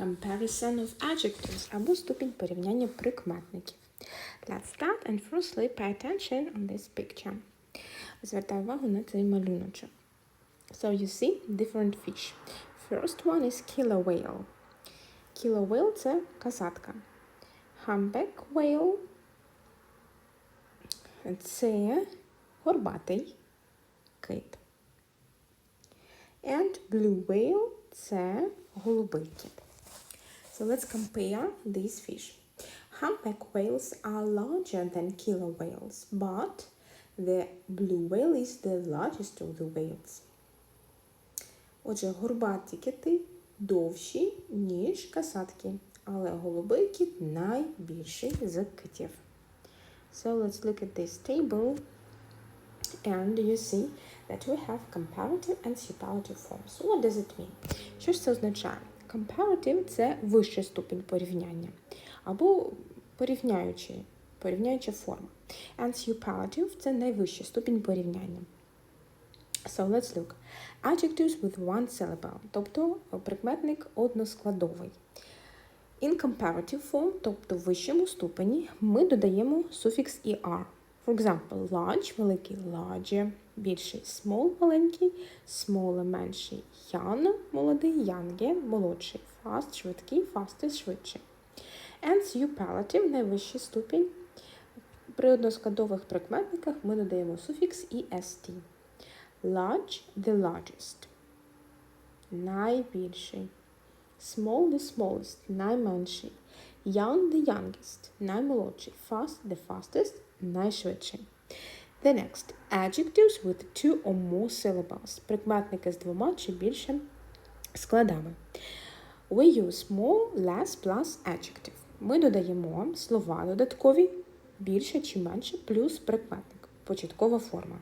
Comparison of adjectives або ступінь порівняння прикметників. Let's start and firstly pay attention on this picture. Звертай увагу на цей малюночок. So you see different fish. First one is killer whale. Killer whale – це касатка. Humpback whale – це горбатий кит. And blue whale – це голубий кит. So let's compare these fish. Humpback whales are larger than killer whales, but the blue whale is the largest of the whales. Отже, горбаті кити довші, ніж касатки, але голубий кит найбільший з китів. So let's look at this table and you see that we have comparative and superlative forms. What does it mean? Що це означає? Comparative – це вищий ступінь порівняння або порівняючий, порівняюча форма. And superlative – це найвищий ступінь порівняння. So let's look. Adjectives with one syllable, тобто прикметник односкладовий. In comparative form, тобто в вищому ступені, ми додаємо суфікс er. For example, large – великий larger, більший small – маленький, smaller – менший, young – молодий, younger – молодший, fast – швидкий, fastest – швидший. And superlative – найвищий ступінь. При односкладових прикметниках ми додаємо суфікс est. Large – the largest. Найбільший. Small – the smallest. Найменший. Young – the youngest. Наймолодший. Fast – the fastest. Найшвидший. The next. Adjectives with two or more syllables. Прикметники з двома чи більше складами. We use more, less plus adjective. Ми додаємо слова додаткові більше чи менше плюс прикметник. Початкова форма.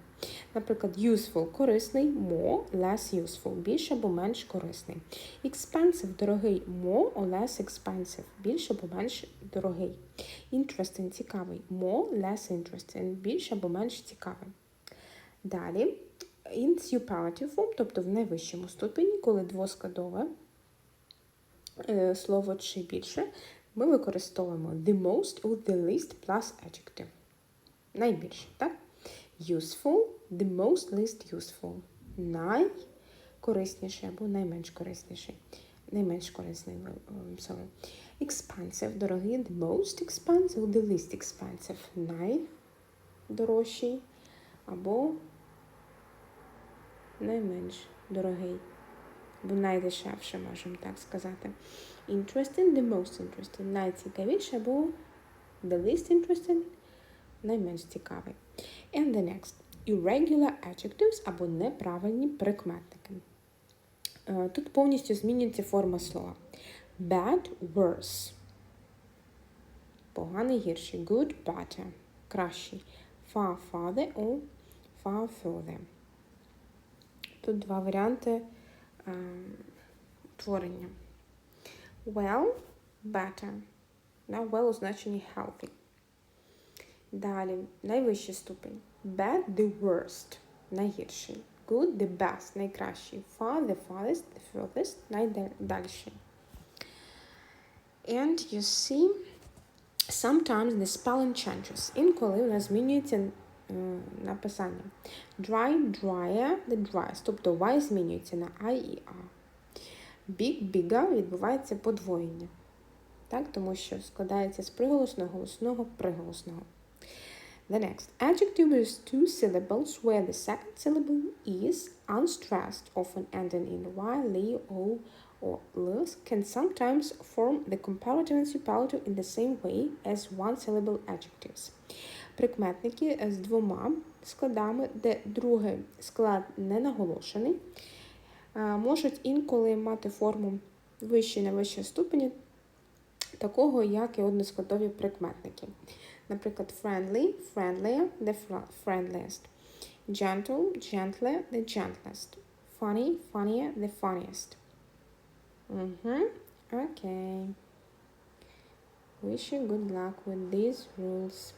Наприклад, useful корисний, more, less useful, більше або менш корисний. Expensive дорогий, more or less expensive, більше або менш дорогий. Interesting цікавий, more, less interesting, більше або менш цікавий. Далі, in superlative form, тобто в найвищому ступені, коли двоскладове е, слово чи більше, ми використовуємо the most or the least plus adjective. Найбільше, так? Useful, the most least useful. Найкорисніший або найменш корисніший. Найменш корисний. Sorry. Expensive, дорогий, the most expensive, the least expensive. Найдорожчий або найменш дорогий. Або найдешевше, можемо так сказати. Interesting, the most interesting. Найцікавіше або the least interesting, найменш цікавий. And the next. Irregular adjectives або неправильні прикметники. Тут повністю змінюється форма слова. Bad, worse. Поганий гірший. Good, better. Кращий. Far, farther or far further. Тут два варіанти е, творення. Well, better. Да, well у healthy. Далі, найвищий ступень. Bad – the worst. Найгірший. Good – the best. Найкращий. Far – the farthest, the furthest. Найдальший. And you see, sometimes the spelling changes. Інколи у нас змінюється е, написання. Dry – drier – the driest. Тобто Y змінюється на I і A. Big – bigger відбувається подвоєння. Так, тому що складається з приголосного, голосного, приголосного. The next. Adjective is two syllables where the second syllable is unstressed, often ending in y, li, o, or ls, can sometimes form the comparative and superlative in the same way as one-syllable adjectives. Прикметники з двома складами, де другий склад не наголошений, можуть інколи мати форму вищої на вищій ступені, такого, як і односкладові прикметники. Наприклад, friendly, friendlier, the friendliest. Gentle, gentler, the gentlest. Funny, funnier, the funniest. Mm-hmm. Okay. Wish you good luck with these rules.